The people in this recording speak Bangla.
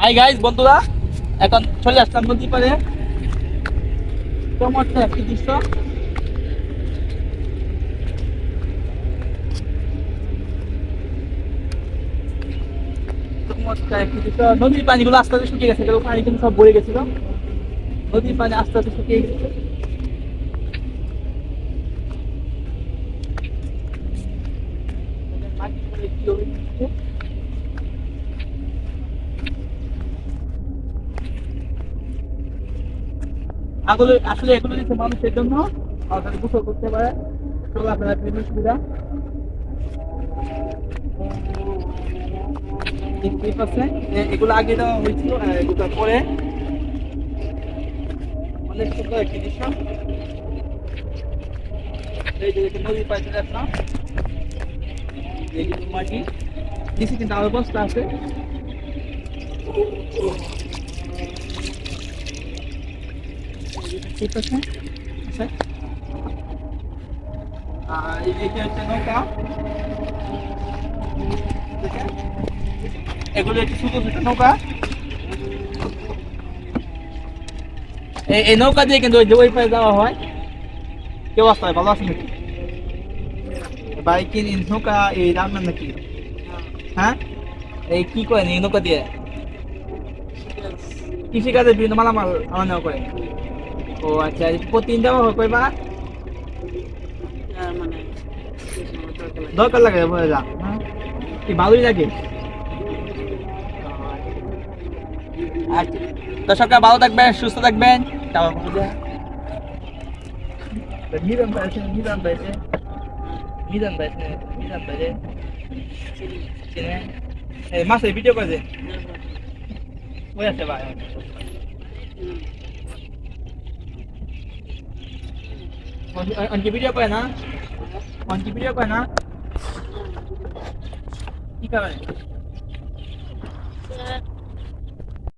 হাই গাইস বন্ধুরা, এখন চলে আসলাম নদী পারে চমৎকার একটি দৃশ্য। চমৎকার দৃশ্য। নদীর পানিগুলো আস্তে আস্তে শুকিয়ে গেছে পানি কিন্তু সব ভরে গেছিল। নদীর পানি আস্তে আস্তে শুকিয়ে গেছে। আগুলো আসলে এগুলো দিচ্ছে মানুষের জন্য আপনারা গোসল করতে পারে। চলাফেরা বিভিন্ন সুবিধা। দেখতেই এগুলো আগে দেওয়া হয়েছিল এগুলো পরে। অনেক সুন্দর একটি দৃশ্য। এই যে দেখুন, নদীর পাশে মাটি। নিচে কিন্তু আরও বস্তা আছে। আছে আচ্ছা আর এইটা হচ্ছে নৌকা এগুলো হচ্ছে ছোট ছোট নৌকা এই এই নৌকা দিয়ে কিন্তু ওই ওই পাশে যাওয়া হয়। কি অবস্থা ভালো আছে নাকি বাইক নৌকা এই রান্না নাকি হ্যাঁ? এই কি করেন এই নৌকা দিয়ে? কৃষিকাজের বিভিন্ন মালামাল আনা নেওয়া করেন ও আচ্ছা প্রতিদিন দেওয়া হয় কয়বার মানে দরকার লাগে যা? কি ভালোই লাগে আচ্ছা। দর্শকরা ভালো থাকবেন, সুস্থ থাকবেন। মিলন ভাই আছে মিলন ভাই আছে চিনে। এই মাসে ভিডিও করে ওই আছে ভাই। অনকি ভিডিও করে না অনকি ভিডিও করে না কি করে